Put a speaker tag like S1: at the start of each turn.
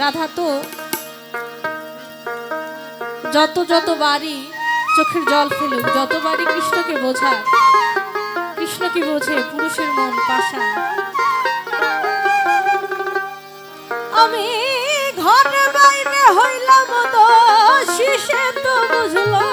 S1: রাধা তো যত যত বাড়ি চোখের জল ফেলুক, যত বাড়ি কৃষ্ণকে বোঝাক কৃষ্ণকে বোঝে পুরুষের মন পাশা। আমি ঘরে বাইরে হইলাম তো শিশে তো বুঝলো